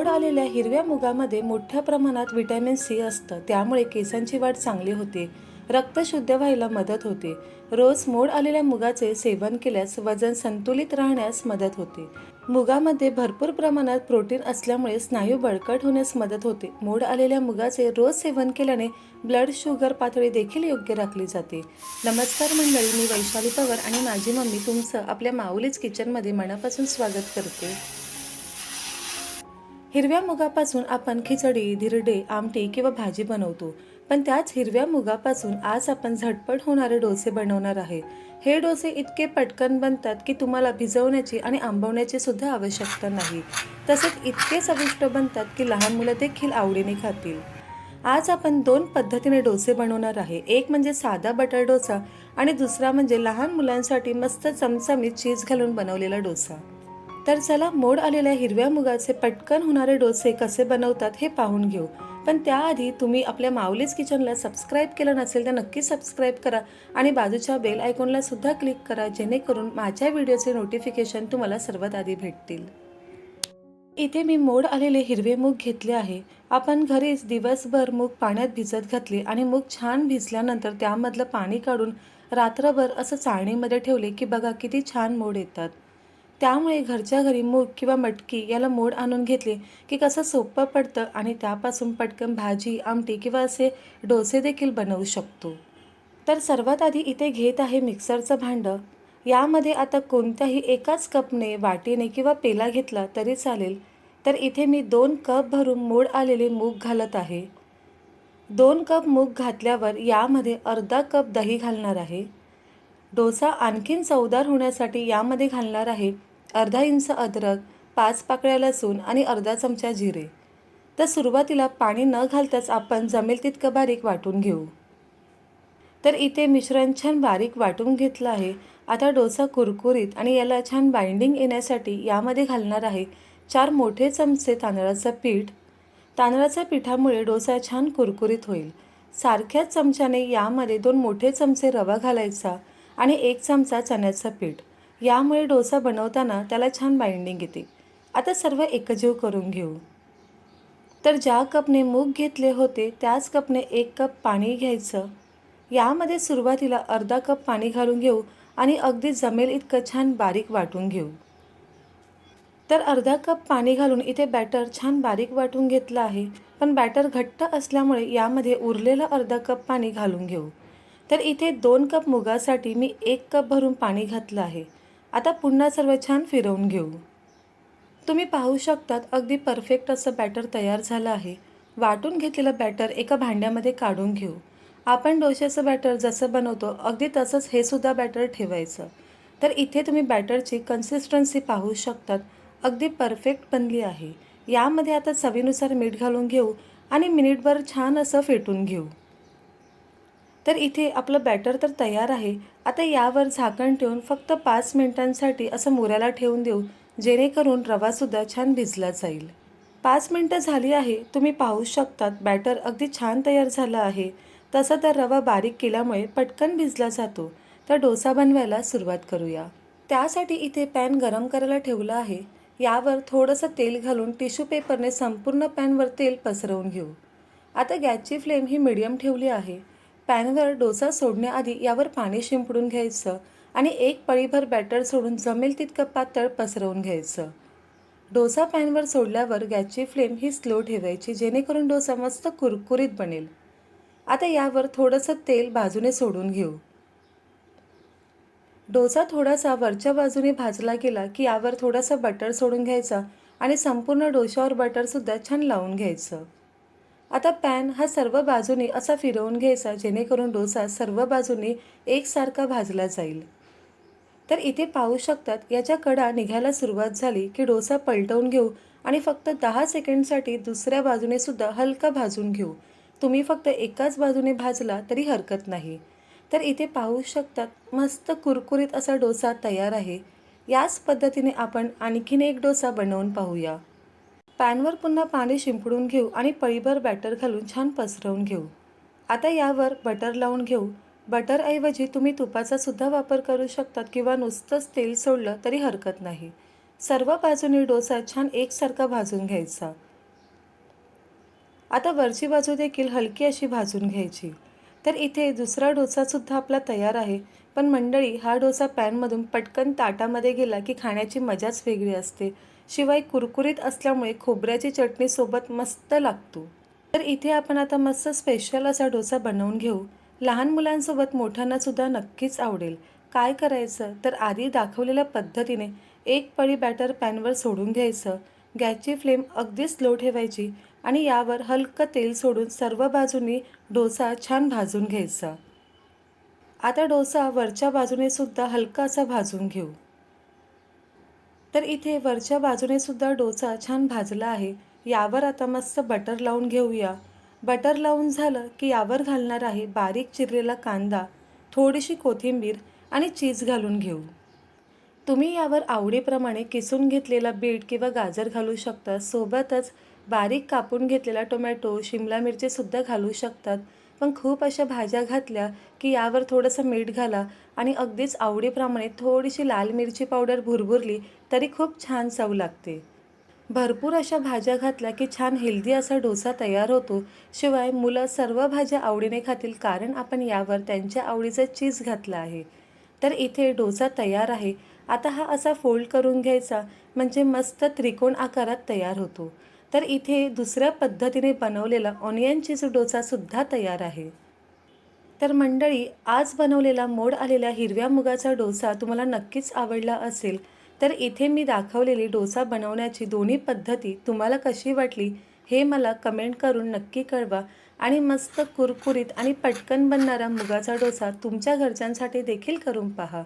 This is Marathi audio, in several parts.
मोड आलेल्या हिरव्या मुगामध्ये मोठ्या प्रमाणात व्हिटॅमिन सी असतं. त्यामुळे केसांची वाढ चांगली होते. रक्त शुद्ध व्हायला मदत होते. रोज मोड आलेल्या मुगाचे सेवन केल्यास वजन संतुलित राहण्यास मदत होते. मुगामध्ये भरपूर प्रमाणात प्रोटीन असल्यामुळे स्नायू बळकट होण्यास मदत होते. मोड आलेल्या मुगाचे रोज सेवन केल्याने ब्लड शुगर पातळी देखील योग्य राखली जाते. नमस्कार मंडळी मी वैशाली पवार आणि माझी मम्मी तुमचं आपल्या माऊलीच किचनमध्ये मनापासून स्वागत करते. हिरव्या मुगापासून आपण खिचडी धिरडे आमटी किंवा भाजी बनवतो. पण त्याच हिरव्या मुगापासून आज आपण झटपट होणारे डोसे बनवणार आहे. हे डोसे इतके पटकन बनतात की तुम्हाला भिजवण्याची आणि आंबवण्याची सुद्धा आवश्यकता नाही. तसेच इतके चविष्ट बनतात की लहान मुलं देखील आवडीने खातील. आज आपण दोन पद्धतीने डोसे बनवणार आहे. एक म्हणजे साधा बटर डोसा आणि दुसरा म्हणजे लहान मुलांसाठी मस्त चमचमीत चीज घालून बनवलेला डोसा. तर चला मोड आलेल्या हिरव्या मुगाचे पटकन होणारे डोसे कसे बनवतात हे पाहून घेऊ. पण त्याआधी तुम्ही आपल्या माऊलीज किचनला सबस्क्राईब केलं नसेल तर नक्की सबस्क्राईब करा आणि बाजूच्या बेल आयकॉनला सुद्धा क्लिक करा जेणेकरून माझ्या व्हिडिओचे नोटिफिकेशन तुम्हाला सर्वात आधी भेटतील. इथे मी मोड आलेले हिरवे मूग घेतले आहे. आपण घरीच दिवसभर मूग पाण्यात भिजत घातले आणि मूग छान भिजल्यानंतर त्यामधलं पाणी काढून रात्रभर असं चाळणीमध्ये ठेवले की बघा किती छान मोड येतात. त्यामुळे घरच्या घरी मूग किंवा मटकी याला मोड आणून घेतले की कसं सोपं पडतं आणि त्यापासून पटकन भाजी आमटी किंवा असे डोसे देखील बनवू शकतो. तर सर्वात आधी इथे घेत आहे मिक्सरचं भांडं. यामध्ये आता कोणत्याही एकाच कपने वाटीने किंवा पेला घेतला तरी चालेल. तर इथे मी दोन कप भरून मोड आलेले मूग घालत आहे. दोन कप मूग घातल्यावर यामध्ये अर्धा कप दही घालणार आहे. डोसा आणखीन चवदार होण्यासाठी यामध्ये घालणार आहे. अर्धा इंच अद्रक पाच पाकळ्या लसूण आणि अर्धा चमचा जिरे. तर सुरुवातीला पाणी न घालताच आपण जमेल तितकं बारीक वाटून घेऊ. तर इथे मिश्रण छान बारीक वाटून घेतलं आहे. आता डोसा कुरकुरीत आणि याला छान बाइंडिंग येण्यासाठी यामध्ये घालणार आहे चार मोठे चमचे तांदळाचं पीठ. तांदळाच्या पिठामुळे डोसा छान कुरकुरीत होईल. सारख्याच चमच्याने यामध्ये दोन मोठे चमचे रवा घालायचा आणि एक चमचा चण्याचं पीठ. यामुळे डोसा बनवताना त्याला छान बाइंडिंग येते. आता सर्व एकजीव करून घेऊ. तर ज्या कपने मूग घेतले होते त्याच कपने एक कप पाणी घ्यायचं. यामध्ये सुरुवातीला अर्धा कप पाणी घालून घेऊ आणि अगदी जमेल इतकं छान बारीक वाटून घेऊ. तर अर्धा कप पाणी घालून इथे बॅटर छान बारीक वाटून घेतलं आहे पण बॅटर घट्ट असल्यामुळे यामध्ये उरलेलं अर्धा कप पाणी घालून घेऊ. तर इथे दोन कप मुगासाठी मी एक कप भरून पाणी घातलं आहे. आता पुन्हा सर्व छान फिरवून घेऊ. तुम्ही पाहू शकतात अगदी परफेक्ट असं बॅटर तयार झालं आहे. वाटून घेतलेलं बॅटर एका भांड्यामध्ये काढून घेऊ. आपण डोश्याचं बॅटर जसं बनवतो अगदी तसंच हे सुद्धा बॅटर ठेवायचं. तर इथे तुम्ही बॅटरची कन्सिस्टन्सी पाहू शकतात. अगदी परफेक्ट बनली आहे. यामध्ये आता चवीनुसार मीठ घालून घेऊ आणि मिनिटभर छान असं फेटून घेऊ. तर इथे आपलं बॅटर तर तयार आहे. आता यावर झाकण ठेवून फक्त पाच मिनिटांसाठी असं मोऱ्याला ठेवून देऊ जेणेकरून रवासुद्धा छान भिजला जाईल. पाच मिनटं झाली आहे तुम्ही पाहू शकतात बॅटर अगदी छान तयार झालं आहे. तसा तर रवा बारीक केल्यामुळे पटकन भिजला जातो. तर डोसा बनवायला सुरुवात करूया. त्यासाठी इथे पॅन गरम करायला ठेवलं आहे. यावर थोडंसं तेल घालून टिश्यू पेपरने संपूर्ण पॅनवर तेल पसरवून घेऊ. आता गॅसची फ्लेम ही मिडियम ठेवली आहे. पॅनवर डोसा सोडण्याआधी यावर पाणी शिंपडून घ्यायचं आणि एक पळीभर बॅटर सोडून जमेल तितकं पातळ पसरवून घ्यायचं. डोसा पॅनवर सोडल्यावर गॅसची फ्लेम ही स्लो ठेवायची जेणेकरून डोसा मस्त कुरकुरीत बनेल. आता यावर थोडंसं तेल बाजूने सोडून घेऊ. डोसा थोडासा वरच्या बाजूने भाजला गेला की यावर थोडासा बटर सोडून घ्यायचा आणि संपूर्ण डोशावर बटरसुद्धा छान लावून घ्यायचं. आता पॅन हा सर्व बाजूने असा फिरवून घ्यायचा जेणेकरून डोसा सर्व बाजूने एकसारखा भाजला जाईल. तर इथे पाहू शकतात याच्या कडा निघायला सुरुवात झाली की डोसा पलटवून घेऊ आणि फक्त दहा सेकंडसाठी दुसऱ्या बाजूने सुद्धा हलका भाजून घेऊ. तुम्ही फक्त एकाच बाजूने भाजला तरी हरकत नाही. तर इथे पाहू शकतात मस्त कुरकुरीत असा डोसा तयार आहे. याच पद्धतीने आपण आणखीन एक डोसा बनवून पाहूया. पॅनवर पुन्हा पाणी शिंपडून घेऊ आणि पळीभर बॅटर घालून छान पसरवून घेऊ. आता यावर बटर लावून घेऊ. बटरऐवजी तुम्ही तुपाचा सुद्धा वापर करू शकतात किंवा नुसतंच तेल सोडलं तरी हरकत नाही. सर्व बाजूने डोसा छान एकसारखा भाजून घ्यायचा. आता वरची बाजू देखील हलकी अशी भाजून घ्यायची. तर इथे दुसरा डोसासुद्धा आपला तयार आहे. पण मंडळी हा डोसा पॅनमधून पटकन ताटामध्ये गेला की खाण्याची मजाच वेगळी असते. शिवाय कुरकुरीत असल्यामुळे खोबऱ्याची चटणीसोबत मस्त लागतो. तर इथे आपण आता मस्त स्पेशल असा डोसा बनवून घेऊ. लहान मुलांसोबत मोठ्यांनासुद्धा नक्कीच आवडेल. काय करायचं? तर आधी दाखवलेल्या पद्धतीने एक पळी बॅटर पॅनवर सोडून घ्यायचं. गॅसची फ्लेम अगदी स्लो ठेवायची आणि यावर हलकं तेल सोडून सर्व बाजूंनी डोसा छान भाजून घ्यायचा. आता डोसा वरच्या बाजूने सुद्धा हलका असा भाजून घेऊ. तर इथे वरच्या बाजूने सुद्धा डोसा छान भाजला आहे. यावर आता मस्त बटर लावून घेऊया. बटर लावून झालं की यावर घालणार आहे बारीक चिरलेला कांदा थोडीशी कोथिंबीर आणि चीज घालून घेऊ. तुम्ही यावर आवडीप्रमाणे किसून घेतलेला बीट किंवा गाजर घालू शकता. सोबतच बारीक कापून घेतलेला टोमॅटो शिमला मिरचीसुद्धा घालू शकतात. पण खूप अशा भाज्या घातल्या की यावर थोडंसं मीठ घाला आणि अगदीच आवडीप्रमाणे थोडीशी लाल मिरची पावडर भुरभुरली तरी खूप छान चव लागते. भरपूर अशा भाज्या घातल्या की छान हेल्दी असा डोसा तयार होतो. शिवाय मुलं सर्व भाज्या आवडीने खातील कारण आपण यावर त्यांच्या आवडीचं चीज घातलं आहे. तर इथे डोसा तयार आहे. आता हा असा फोल्ड करून घ्यायचा म्हणजे मस्त त्रिकोण आकारात तयार होतो. तर इथे दुसऱ्या पद्धतीने बनवलेला ऑनियन चीज डोसासुद्धा तयार आहे. तर मंडळी आज बनवलेला मोड आलेल्या हिरव्या मुगाचा डोसा तुम्हाला नक्कीच आवडला असेल. तर इथे मी दाखवलेली डोसा बनवण्याची दोन्ही पद्धती तुम्हाला कशी वाटली हे मला कमेंट करून नक्की कळवा. आणि मस्त कुरकुरीत आणि पटकन बनणारा मुगाचा डोसा तुमच्या घरच्यांसाठी देखील करून पहा.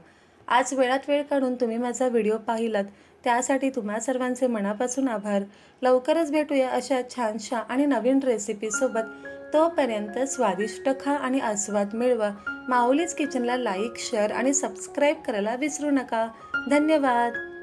आज वेळात वेळ काढून तुम्ही माझा व्हिडिओ पाहिलात त्यासाठी तुम्हा सर्वांचे मनापासून आभार. लवकरच भेटूया अशा छानशा आणि नवीन रेसिपीसोबत तोपर्यंत स्वादिष्ट खा आणि आस्वाद मिळवा. माऊलीच किचनला लाईक शेअर आणि सबस्क्राईब करायला विसरू नका. धन्यवाद.